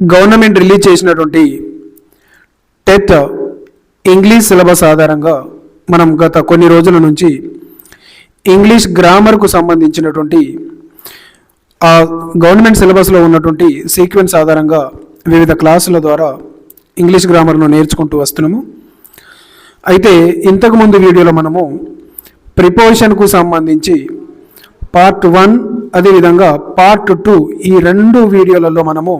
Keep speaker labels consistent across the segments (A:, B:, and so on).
A: Government release చేసినటువంటి టెత్ English syllabus ఆధారంగా మనం గత కొన్ని రోజుల నుంచి ఇంగ్లీష్ గ్రామర్కు సంబంధించినటువంటి ఆ గవర్నమెంట్ సిలబస్లో ఉన్నటువంటి సీక్వెన్స్ ఆధారంగా వివిధ క్లాసుల ద్వారా ఇంగ్లీష్ గ్రామర్ను నేర్చుకుంటూ వస్తున్నాము. అయితే ఇంతకుముందు వీడియోలో మనము ప్రిపోజిషన్కు సంబంధించి పార్ట్ వన్ అదేవిధంగా పార్ట్ టూ ఈ రెండు వీడియోలలో మనము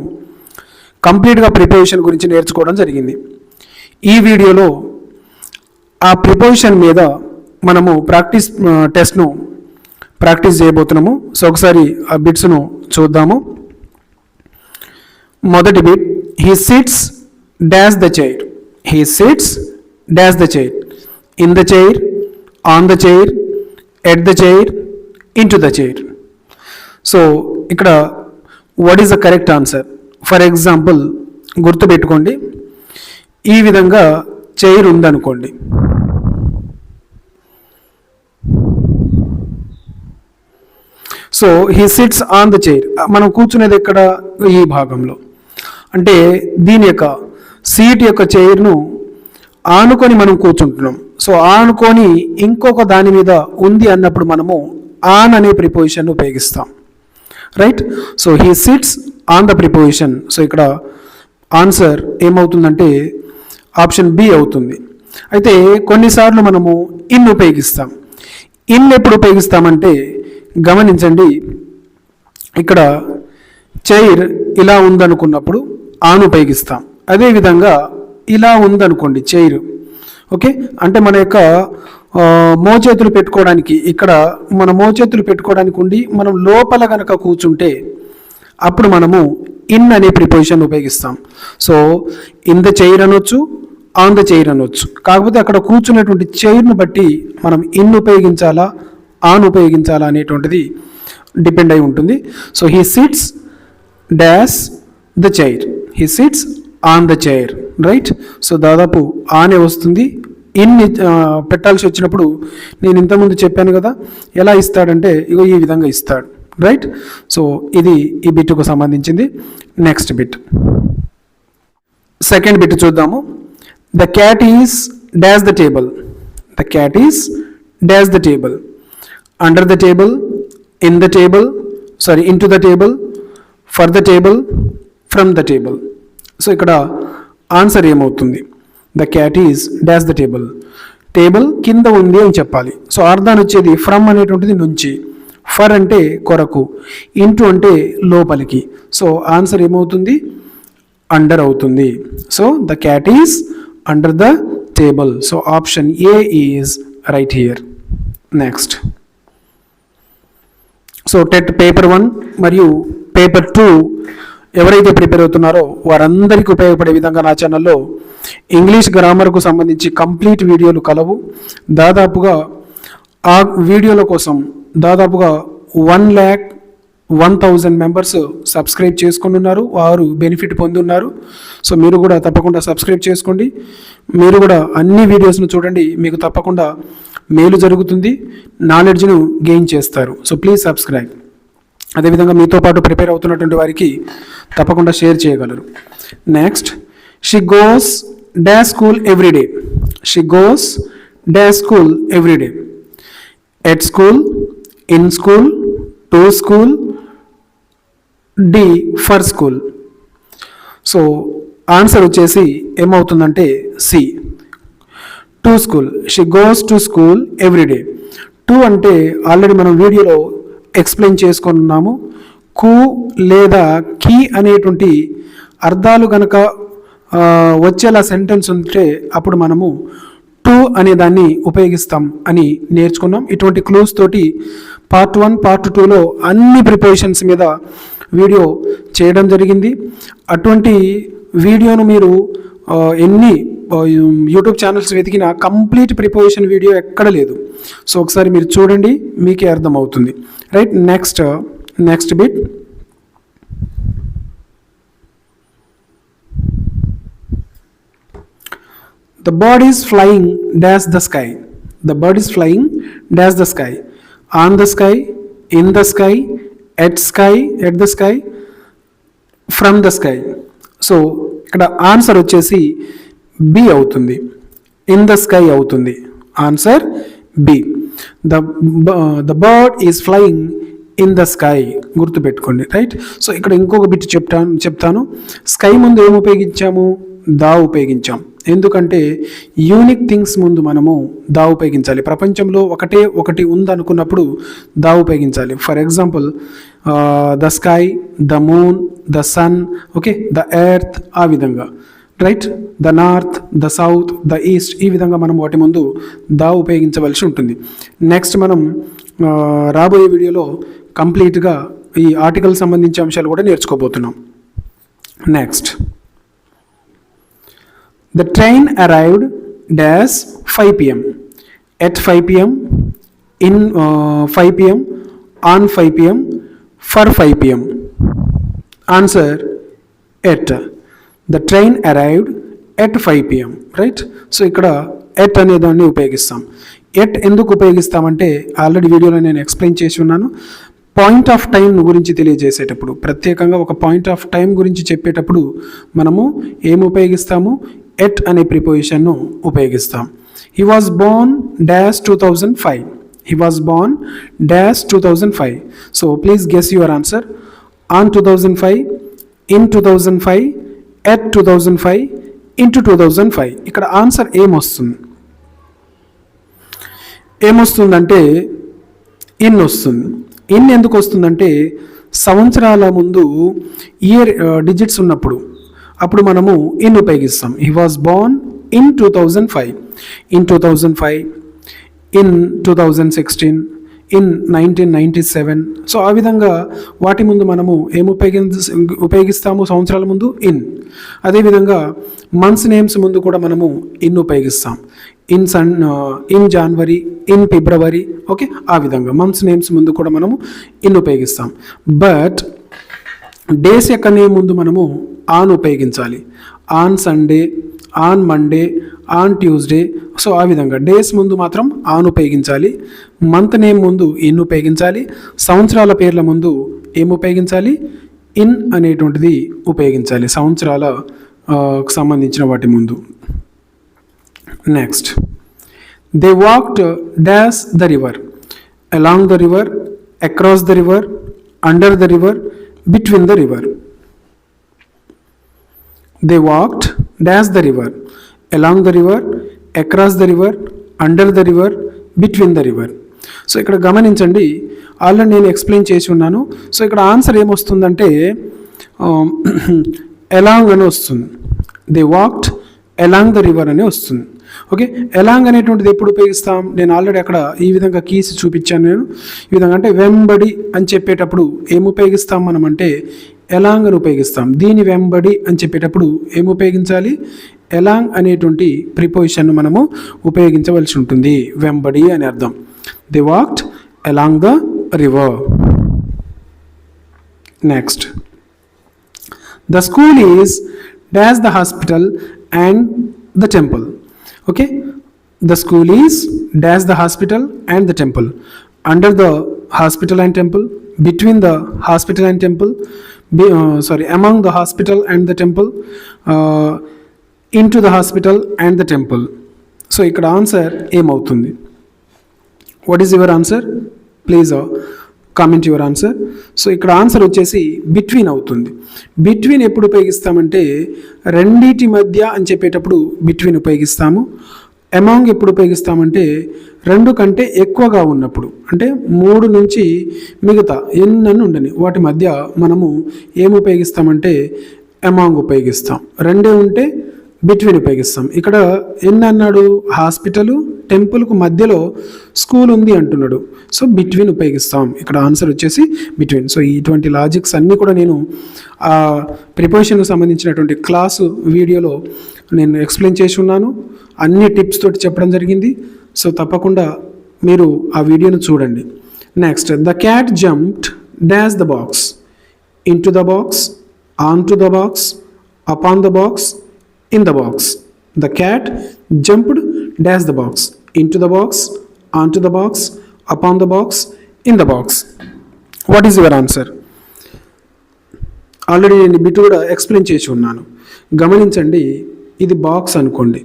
A: కంప్లీట్గా ప్రిపరేషన్ గురించి నేర్చుకోవడం జరిగింది. ఈ వీడియోలో ఆ ప్రిపోజిషన్ మీద మనము ప్రాక్టీస్ టెస్ట్ను ప్రాక్టీస్ చేయబోతున్నాము. సో ఒకసారి ఆ బిట్స్ను చూద్దాము. మొదటి bit he sits dash the chair he sits dash the chair in the chair on the chair at the chair in to the chair so ఇక్కడ what is the correct answer for example గుర్తుపెట్టుకోండి ఈ విధంగా chair ఉందనుకోండి. So he sits on the chair మనం కూర్చునేది ఎక్కడ? ఈ భాగంలో. అంటే దీని యొక్క సీట్ యొక్క చైర్ను ఆనుకొని మనం కూర్చుంటున్నాం. సో ఆనుకొని ఇంకొక దాని మీద ఉంది అన్నప్పుడు మనము ఆన్ అనే ప్రిపోజిషన్ ఉపయోగిస్తాం. Right so he sits on the preposition so ఇక్కడ ఆన్సర్ ఏమవుతుందంటే ఆప్షన్ బి అవుతుంది. అయితే కొన్నిసార్లు మనము ఇన్ ఉపయోగిస్తాం. ఇన్ ఎప్పుడు ఉపయోగిస్తామంటే గమనించండి ఇక్కడ చైర్ ఇలా ఉందనుకున్నప్పుడు ఆన్ ఉపయోగిస్తాం. అదేవిధంగా ఇలా ఉందనుకోండి చైర్ ఓకే అంటే మన యొక్క మోచేతులు పెట్టుకోవడానికి ఇక్కడ మన మోచేతులు పెట్టుకోవడానికి ఉండి మనం లోపల కనుక కూర్చుంటే అప్పుడు మనము ఇన్ అనే ప్రిపోజిషన్ ఉపయోగిస్తాం. సో ఇన్ ద చైర్ అనొచ్చు ఆన్ ద చైర్ అనొచ్చు. కాకపోతే అక్కడ కూర్చున్నటువంటి చైర్ను బట్టి మనం ఇన్ ఉపయోగించాలా ఆన్ ఉపయోగించాలా అనేటువంటిది డిపెండ్ అయి ఉంటుంది. So he sits dash the chair he sits on the chair right so దాదాపు ఆనే వస్తుంది? ఇన్ పెట్టాల్సి వచ్చినప్పుడు నేను ఇంతకుముందు చెప్పాను కదా ఎలా ఇస్తాడంటే ఇగో ఈ విధంగా ఇస్తాడు. రైట్ సో ఇది ఈ బిట్కు సంబంధించింది. నెక్స్ట్ బిట్ సెకండ్ బిట్ చూద్దాము. The cat is dash the table the cat is dash the table under the table in the table sorry in to the table for the table from the table so ఇక్కడ answer ఏమవుతుంది? The cat is dash the table table కింద ఉంది అని చెప్పాలి. So అర్థాన్ని వచ్చేది from అనేటువంటిది నుంచి. ఫర్ అంటే కొరకు ఇంటూ అంటే లోపలికి. సో ఆన్సర్ ఏమవుతుంది? అండర్ అవుతుంది. So the cat is under the table. So option A is right here. Next. So TET paper one మరియు పేపర్ టూ ఎవరైతే ప్రిపేర్ అవుతున్నారో వారందరికీ ఉపయోగపడే విధంగా నా ఛానల్లో ఇంగ్లీష్ గ్రామర్కు సంబంధించి కంప్లీట్ వీడియోలు కలవు. దాదాపుగా ఆ వీడియోల కోసం దాదాపుగా one lakh one thousand members subscribe చేసుకుని ఉన్నారు. వారు బెనిఫిట్ పొందున్నారు. సో మీరు కూడా తప్పకుండా సబ్స్క్రైబ్ చేసుకోండి. మీరు కూడా అన్ని వీడియోస్ను చూడండి. మీకు తప్పకుండా మేలు జరుగుతుంది. నాలెడ్జ్ను గెయిన్ చేస్తారు. So please subscribe. అదేవిధంగా మీతో పాటు ప్రిపేర్ అవుతున్నటువంటి వారికి తప్పకుండా షేర్ చేయగలరు. Next she goes dash school everyday she goes dash school everyday at school in school to school D for school so answer వచ్చేసి ఏమవుతుందంటే C to school she goes to school everyday to అంటే already మనం వీడియోలో explain చేసుకున్నాము కు లేదా key అనేటువంటి అర్థాలు కనుక వచ్చేలా సెంటెన్స్ ఉంటే అప్పుడు మనము టు అనే దాన్ని ఉపయోగిస్తాం అని నేర్చుకున్నాం. ఇటువంటి క్లూస్ తోటి పార్ట్ వన్ పార్ట్ టూలో అన్ని ప్రిపరేషన్స్ మీద వీడియో చేయడం జరిగింది. అటువంటి వీడియోను మీరు ఎన్ని యూట్యూబ్ ఛానల్స్ వెతికిన కంప్లీట్ ప్రిపరేషన్ వీడియో ఎక్కడ లేదు. సో ఒకసారి మీరు చూడండి మీకే అర్థమవుతుంది. Right next next bit. The bird is flying dash the sky the bird is flying dash the sky on the sky in the sky at sky at the sky from the sky so ఇక్కడ answer వచ్చేసి B అవుతుంది. In the sky అవుతుంది. Answer B the the bird is flying in the sky గుర్తుపెట్టుకోండి right so ఇక్కడ ఇంకొక bit చెప్తాను చెప్తాను. Sky ముందు ఏం ఉపయోగించాము? దా ఉపయోగించాం. ఎందుకంటే యూనిక్ థింగ్స్ ముందు మనము దా ఉపయోగించాలి. ప్రపంచంలో ఒకటే ఒకటి ఉందనుకున్నప్పుడు దా ఉపయోగించాలి. For example the sky the moon the sun okay the earth ఆ విధంగా. Right the north the south the east ఈ విధంగా మనం వాటి ముందు దా ఉపయోగించవలసి ఉంటుంది. నెక్స్ట్ మనం రాబోయే వీడియోలో కంప్లీట్గా ఈ ఆర్టికల్ సంబంధించి అంశాలు కూడా నేర్చుకోబోతున్నాం. Next The train arrived dash 5 pm. At 5 pm, in uh, 5 pm, on 5 pm, for 5 pm. Answer at. The train arrived at 5 pm. Right? So ఇక్కడ ఎట్ అనే దాన్ని ఉపయోగిస్తాం ఎట్ ఎందుకు ఉపయోగిస్తామంటే ఆల్రెడీ వీడియోలో నేను ఎక్స్ప్లెయిన్ చేసి ఉన్నాను పాయింట్ ఆఫ్ టైం గురించి తెలియజేసేటప్పుడు ప్రత్యేకంగా ఒక పాయింట్ ఆఫ్ టైం గురించి చెప్పేటప్పుడు మనము ఏం ఉపయోగిస్తాము ఎట్ అనే ప్రిపోజిషన్ను ఉపయోగిస్తాం. He was born dash two thousand five he was born dash two thousand five so please guess your answer on two thousand five in two thousand five at two thousand five into two thousand five ఇక్కడ answer ఏమొస్తుంది? ఏమొస్తుందంటే in వస్తుంది. In ఎందుకు వస్తుందంటే సంవత్సరాల ముందు year digits ఉన్నప్పుడు. అప్పుడు మనము ఇన్ ఉపయోగిస్తాం. He was born in two thousand five in two thousand five in two thousand sixteen in nineteen ninety seven so ఆ విధంగా వాటి ముందు మనము ఏం ఉపయోగించ ఉపయోగిస్తాము సంవత్సరాల ముందు? ఇన్ అదేవిధంగా మంత్స్ నేమ్స్ ముందు కూడా మనము ఇన్ ఉపయోగిస్తాం. In sun in January in February okay ఆ విధంగా మంత్స్ నేమ్స్ ముందు కూడా మనము ఇన్ ఉపయోగిస్తాం. బట్ డేస్ యొక్క నేమ్ ముందు మనము ఆన్ ఉపయోగించాలి. On Sunday on Monday on Tuesday. So ఆ విధంగా డేస్ ముందు మాత్రం ఆన్ ఉపయోగించాలి. మంత్ నేమ్ ముందు ఇన్ ఉపయోగించాలి. సంవత్సరాల పేర్ల ముందు ఏం ఉపయోగించాలి? ఇన్ అనేటువంటిది ఉపయోగించాలి. సంవత్సరాల సంబంధించిన వాటి ముందు. Next they walked dash the river along the river across the river under the river between the river they walked dash the river along the river across the river under the river between the river so ఇక్కడ గమనించండి. Already నేను explain చేసి ఉన్నాను. So ఇక్కడ answer ఏమొస్తుందంటే um, along అని వస్తుంది. They walked along the river అని వస్తుంది. ఓకే ఎలాంగ్ అనేటువంటిది ఎప్పుడు ఉపయోగిస్తాం? నేను ఆల్రెడీ అక్కడ ఈ విధంగా కీస్ చూపించాను నేను. ఈ విధంగా అంటే వెంబడి అని చెప్పేటప్పుడు ఏం ఉపయోగిస్తాం మనం అంటే ఎలాంగ్ అని ఉపయోగిస్తాం? దీని వెంబడి అని చెప్పేటప్పుడు ఏమి ఉపయోగించాలి? ఎలాంగ్ అనేటువంటి ప్రిపోజిషన్ను మనము ఉపయోగించవలసి ఉంటుంది. వెంబడి అని అర్థం. They walked along the river. Next. The school is dash the hospital and the temple. Okay? The school is dash the hospital and the temple. Under the hospital and temple between the hospital and temple be, uh, sorry, among the hospital and the temple, uh, into the hospital and the temple. So ఇక్కడ answer ఏమవుతుంది? What is your answer please comment your answer so ఇక్కడ answer వచ్చేసి between అవుతుంది. Between ఎప్పుడు ఉపయోగిస్తామంటే రెండింటి మధ్య అని చెప్పేటప్పుడు బిట్వీన్ ఉపయోగిస్తాము. అమాంగ్ ఎప్పుడు ఉపయోగిస్తామంటే రెండు కంటే ఎక్కువగా ఉన్నప్పుడు. అంటే మూడు నుంచి మిగతా ఎన్నని ఉండని. వాటి మధ్య మనము ఏం ఉపయోగిస్తామంటే అమాంగ్ ఉపయోగిస్తాం. రెండే ఉంటే బిట్వీన్ ఉపయోగిస్తాం. ఇక్కడ ఎన్ని అన్నాడు హాస్పిటల్ టెంపుల్కు మధ్యలో స్కూల్ ఉంది అంటున్నాడు. సో బిట్వీన్ ఉపయోగిస్తాం. ఇక్కడ ఆన్సర్ వచ్చేసి బిట్వీన్. సో ఇటువంటి లాజిక్స్ అన్నీ కూడా నేను ఆ సంబంధించినటువంటి క్లాసు వీడియోలో నేను ఎక్స్ప్లెయిన్ చేసి ఉన్నాను. అన్ని టిప్స్ తోటి చెప్పడం జరిగింది. సో తప్పకుండా మీరు ఆ వీడియోను చూడండి. Next the cat jumped dash the box in to the box on to the box up on the box in the box the cat jumped dash the box in to the box on to the box up on the box in the box what is your answer already నేను bit కూడా explain చేసి ఉన్నాను. గమనించండి ఇది box అనుకోండి.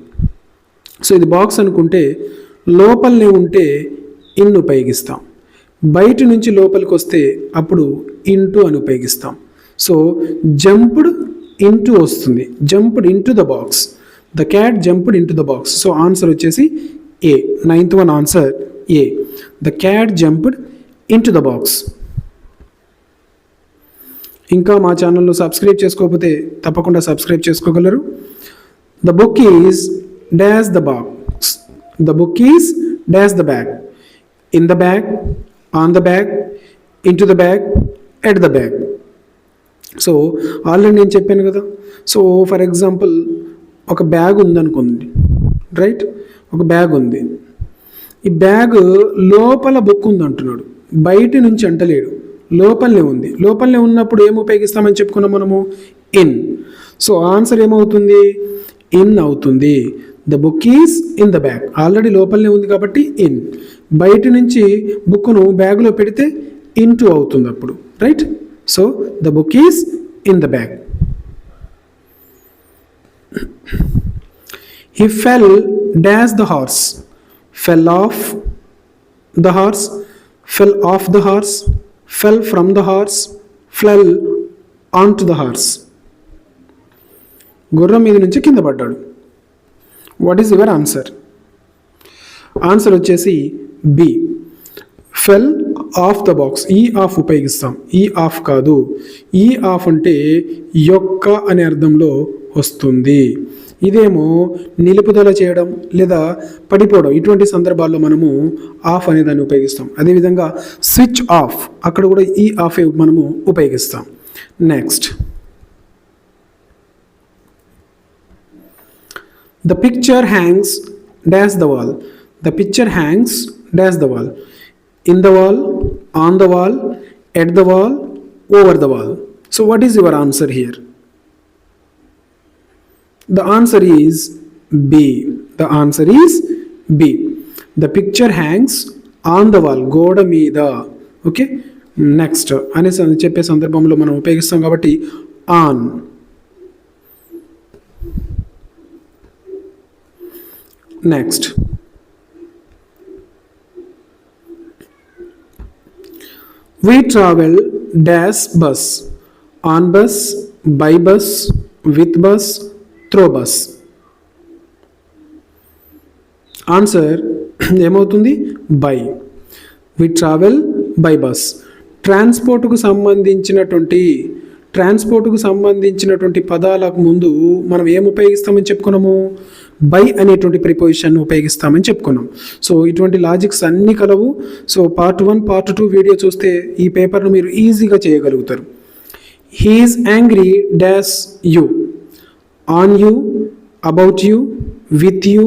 A: So ఇది box అనుకుంటే లోపలనే ఉంటే ఇన్ ఉపయోగిస్తాం. బయట నుంచి లోపలికి వస్తే అప్పుడు ఇంటూ అని ఉపయోగిస్తాం. సో జంప్డ్ ఇంటూ వస్తుంది. Jumped into the box the cat jumped into the box so answer వచ్చేసి A ninth one answer A the cat jumped into the box ఇంకా మా ఛానల్లో సబ్స్క్రైబ్ చేసుకోకపోతే తప్పకుండా సబ్స్క్రైబ్ చేసుకోగలరు. The book is dash the box the book is dash the bag in the bag on the bag in to the bag at the bag so already నేను చెప్పాను కదా. So for example ఒక bag ఉందనుకోండి. Right ఒక bag ఉంది. ఈ bag లోపల book ఉంది అంటున్నాడు బయట నుంచి అంటలేడు. లోపలనే ఉంది. లోపలనే ఉన్నప్పుడు ఏం ఉపయోగిస్తామని చెప్పుకున్నాం మనము? ఇన్ సో ఆన్సర్ ఏమవుతుంది? ఇన్ అవుతుంది. The book is in the bag already లోపలనే ఉంది కాబట్టి ఇన్ బయట నుంచి బుక్ను బ్యాగ్లో పెడితే ఇన్ టు అవుతుంది అప్పుడు. Right so the book is in the bag he fell dash the horse fell off the horse fell off the horse fell from the horse fell on to the horse గుర్రం మీద నుంచి కింద పడ్డాడు. What is your answer answer వచ్చేసి B fell off the box ఈ off ఉపయోగిస్తాం. E ఈ off కాదు. E ఈ ఆఫ్ అంటే యొక్క అనే అర్థంలో వస్తుంది. ఇదేమో నిలుపుదల చేయడం లేదా పడిపోవడం. ఇటువంటి సందర్భాల్లో మనము ఆఫ్ అనే దాన్ని ఉపయోగిస్తాం. అదేవిధంగా స్విచ్ ఆఫ్ అక్కడ కూడా e ఈ ఆఫ్ మనము ఉపయోగిస్తాం. Next the picture hangs dash the wall the picture hangs dash the wall in the wall on the wall at the wall over the wall so what is your answer here The answer is B. The answer is B. The picture hangs on the wall. గోడ మీద okay next అనేసి చెప్పే సందర్భంలో మనం ఉపయోగిస్తాం కాబట్టి on next we travel dash bus on bus by bus with bus through bus answer ఏమవుతుంది? By we travel by bus ట్రాన్స్పోర్ట్కు సంబంధించినటువంటి ట్రాన్స్పోర్ట్కు సంబంధించినటువంటి పదాలకు ముందు మనం ఏం ఉపయోగిస్తామని చెప్పుకున్నాము? బై అనేటువంటి ప్రిపోజిషన్ ఉపయోగిస్తామని చెప్పుకున్నాం. సో ఇటువంటి లాజిక్స్ అన్నీ కలవు. So part one part two video చూస్తే ఈ పేపర్ను మీరు ఈజీగా చేయగలుగుతారు. He's angry dash you on you about you with you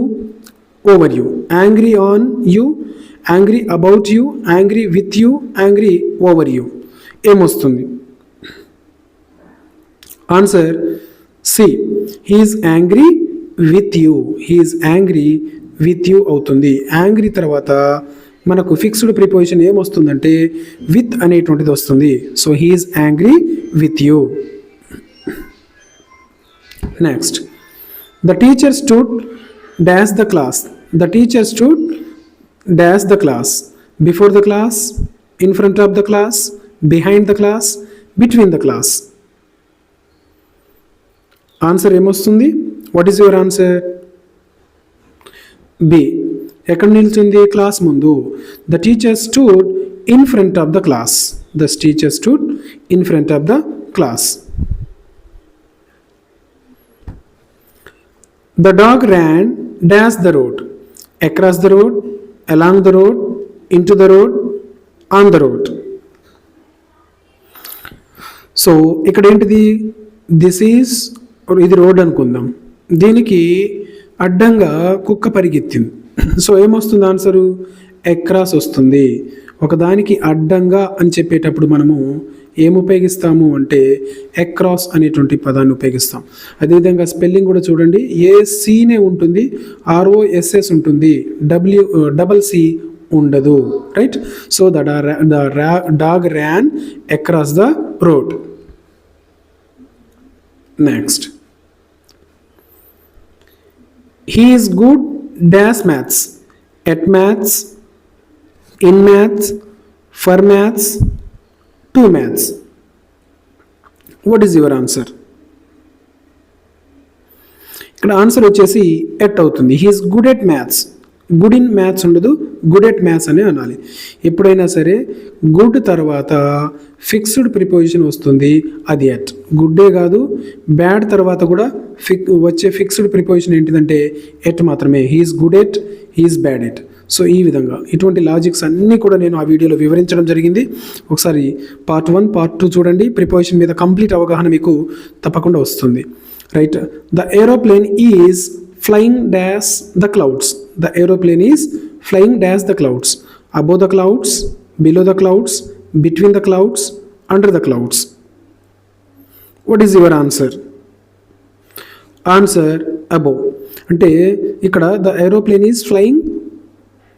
A: over you angry on you angry about you angry with you angry over you ఏమొస్తుంది answer C he's angry with you he's angry with you అవుతుంది. Angry తర్వాత మనకు fixed preposition ఏమొస్తుందంటే with అనేటువంటిది వస్తుంది. So he's angry with you next the teacher stood dash the class the teacher stood dash the class before the class in front of the class behind the class between the class answer ఏమొస్తుంది? What is your answer B ఎక్కడ నిల్చుంది class ముందు? The teacher stood in front of the class the teacher stood in front of the class the dog ran dash the road across the road along the road in to the road on the road so ఇక్కడ ఏంటిది? This is ఇది road అనుకుందాం. దీనికి అడ్డంగా కుక్క పరిగెత్తింది. So ఏమొస్తుంది answer? Across వస్తుంది. ఒకదానికి అడ్డంగా అని చెప్పేటప్పుడు మనము ఏం ఉపయోగిస్తాము అంటే ఎక్రాస్ అనేటువంటి పదాన్ని ఉపయోగిస్తాం. అదేవిధంగా స్పెల్లింగ్ కూడా చూడండి. ఏ సీనే ఉంటుంది. ఆర్ఓఎస్ఎస్ ఉంటుంది. డబ్ల్యూ డబల్ సి ఉండదు. Right? So the the dog ran across the road. Next. He's good dash maths at maths in maths for maths to maths what is your answer ఇక్కడ answer వచ్చేసి at అవుతుంది. He's good at maths good in maths ఉండదు good at maths అనే అనాలి. ఎప్పుడైనా సరే good తర్వాత fixed preposition వస్తుంది అది ఎట్. గుడ్డే కాదు బ్యాడ్ తర్వాత కూడా ఫిక్ వచ్చే ఫిక్స్డ్ ప్రిపోజిషన్ ఏంటిదంటే ఎట్ మాత్రమే. He's good at he's bad at. So ఈ విధంగా ఇటువంటి లాజిక్స్ అన్నీ కూడా నేను ఆ వీడియోలో వివరించడం జరిగింది. ఒకసారి పార్ట్ వన్ పార్ట్ టూ చూడండి. ప్రిపోజిషన్ మీద కంప్లీట్ అవగాహన మీకు తప్పకుండా వస్తుంది. Right? The aeroplane is flying dash the clouds. The aeroplane is flying dash the clouds above the clouds below the clouds between the clouds under the clouds what is your answer answer above అంటే ఇక్కడ the aeroplane is flying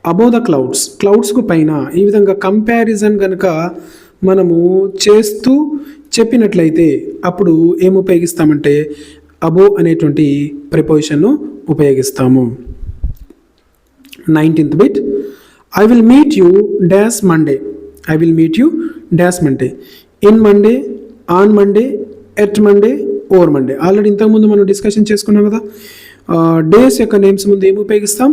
A: above the clouds క్లౌడ్స్కు పైన. ఈ విధంగా comparison కనుక మనము చేస్తూ చెప్పినట్లయితే అప్పుడు ఏం ఉపయోగిస్తామంటే అబో అనేటువంటి ప్రిపోజిషన్ను ఉపయోగిస్తాము. Nineteenth bit. I will meet you dash Monday I will meet you dash Monday in Monday on Monday at Monday over Monday already ఇంతకుముందు మనం డిస్కషన్ చేసుకున్నాం కదా. డేస్ యొక్క నేమ్స్ ముందు ఏమి ఉపయోగిస్తాం?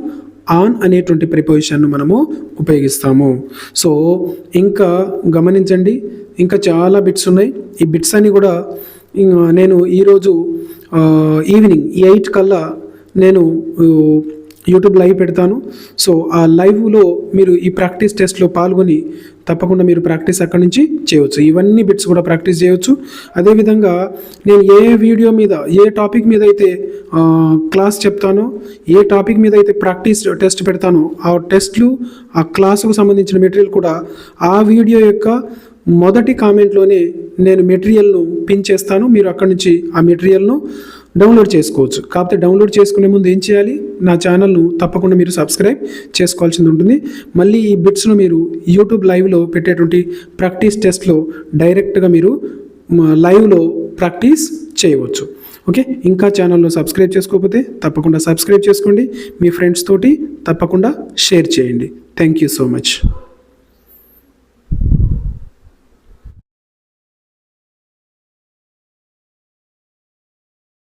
A: ఆన్ అనేటువంటి ప్రిపోజిషన్ను మనము ఉపయోగిస్తాము. సో ఇంకా గమనించండి. ఇంకా చాలా బిట్స్ ఉన్నాయి. ఈ బిట్స్ అన్ని కూడా నేను ఈరోజు ఈవినింగ్ ఎయిట్ కల్లా నేను యూట్యూబ్ లైవ్ పెడతాను. సో ఆ లైవ్లో మీరు ఈ ప్రాక్టీస్ టెస్ట్లో పాల్గొని తప్పకుండా మీరు ప్రాక్టీస్ అక్కడి నుంచి చేయవచ్చు ఇవన్నీ బిట్స్ కూడా ప్రాక్టీస్ చేయవచ్చు అదేవిధంగా నేను ఏ వీడియో మీద ఏ టాపిక్ మీద అయితే క్లాస్ చెప్తానో ఏ టాపిక్ మీద అయితే ప్రాక్టీస్ టెస్ట్ పెడతానో ఆ టెస్ట్లు ఆ క్లాసుకు సంబంధించిన మెటీరియల్ కూడా ఆ వీడియో యొక్క మొదటి కామెంట్లోనే నేను మెటీరియల్ను పిన్ చేస్తాను. మీరు అక్కడి నుంచి ఆ మెటీరియల్ను డౌన్లోడ్ చేసుకోవచ్చు. కాకపోతే డౌన్లోడ్ చేసుకునే ముందు ఏం చేయాలి? నా ఛానల్ను తప్పకుండా మీరు సబ్స్క్రైబ్ చేసుకోవాల్సింది ఉంటుంది. మళ్ళీ ఈ బిట్స్ను మీరు యూట్యూబ్ లైవ్లో పెట్టేటువంటి ప్రాక్టీస్ టెస్ట్లో డైరెక్ట్గా మీరు లైవ్లో ప్రాక్టీస్ చేయవచ్చు. ఓకే? ఇంకా ఛానల్లో సబ్స్క్రైబ్ చేసుకోకపోతే తప్పకుండా సబ్స్క్రైబ్ చేసుకోండి. మీ ఫ్రెండ్స్ తోటి తప్పకుండా షేర్ చేయండి. Thank you so much.